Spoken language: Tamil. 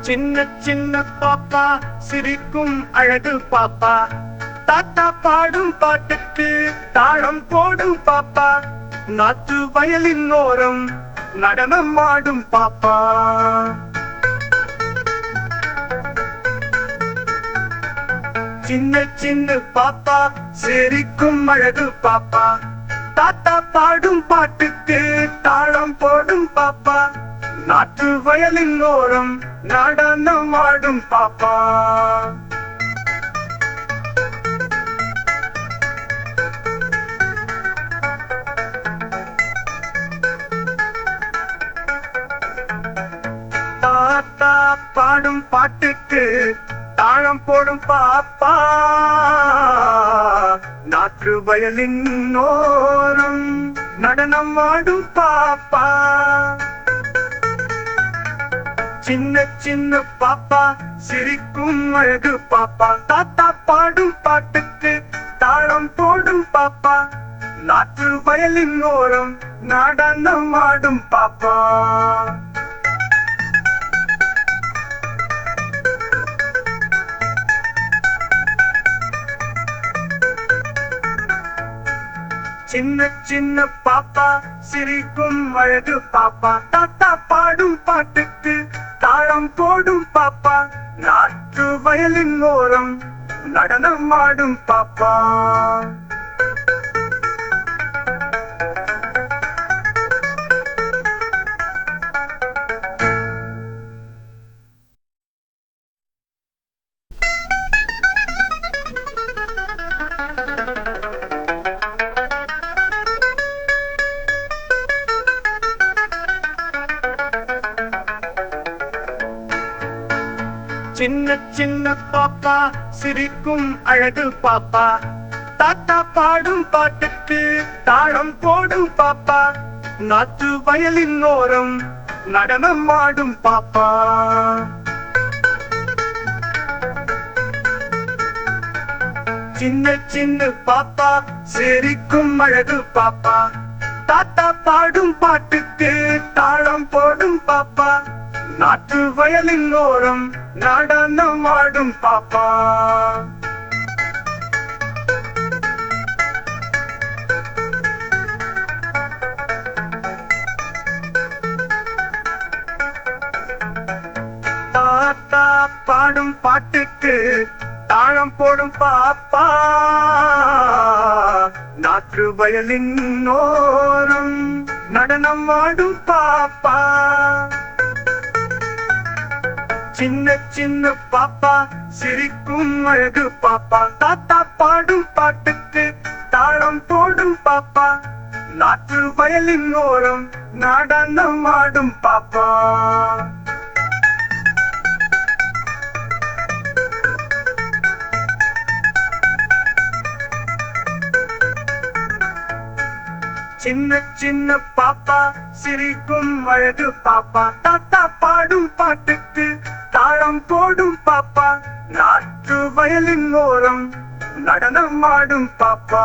சின்ன சின்ன பாப்பா சிரிக்கும் அழகு பாப்பா. தாத்தா பாடும் பாட்டுக்கு தாளம் போடும் பாப்பா. நாற்று வயலின் ஓரம் நடனம் ஆடும் பாப்பா. சின்ன சின்ன பாப்பா சிரிக்கும் அழகு பாப்பா. தாத்தா பாடும் பாட்டுக்கு தாளம் போடும் பாப்பா. நாட்டு வயலின் ஓரம் நடனம் ஆடும் பாப்பா. தாத்தா பாடும் பாட்டுக்கு தாழம் போடும் பாப்பா. நாற்று வயலின் ஓரம் நடனம் ஆடும் பாப்பா. சின்ன சின்ன பாப்பா சிரிக்கும் அழகு பாப்பா. தாத்தா பாடும் பாட்டுக்கு தாளம் போடும் பாப்பா. நாற்று வயலின் ஓரம் நடனம் ஆடும் பாப்பா. சின்ன சின்ன பாப்பா சிரிக்கும் அழகு பாப்பா. தாத்தா பாடும் பாட்டுக்கு தாளம் போடும் பாப்பா. நாட்டு வயலின் ஓரம் நடனம் ஆடும் பாப்பா. சின்ன சின்ன பாப்பா சிரிக்கும் அழகு பாப்பா. தாத்தா பாடும் பாட்டுக்கு தாளம் போடும் பாப்பா. நாத்து வயலின் ஓரம் நடனம் ஆடும் பாப்பா. சின்ன சின்ன பாப்பா சிரிக்கும் அழகு பாப்பா. தாத்தா பாடும் பாட்டுக்கு தாளம் போடும் பாப்பா. நாட்டு வயலின் ஓரம் நடனம் ஆடும் பாப்பா. தாத்தா பாடும் பாட்டுக்கு தாழம் போடும் பாப்பா. நாற்று வயலின் ஓரம் நடனம் ஆடும் பாப்பா. சின்ன சின்ன பாப்பா சிரிக்கும் அழகு பாப்பா. தாத்தா பாடும் பாட்டுக்கு தாளம் போடும் பாப்பா. நாற்று வயலின் ஓரம் நடனம் ஆடும் பாப்பா. சின்ன சின்ன பாப்பா சிரிக்கும் அழகு பாப்பா. தாத்தா பாடும் பாட்டுக்கு தாளம் போடும் பாப்பா. நாற்று வயலின் ஓரம் நடனம் ஆடும் பாப்பா.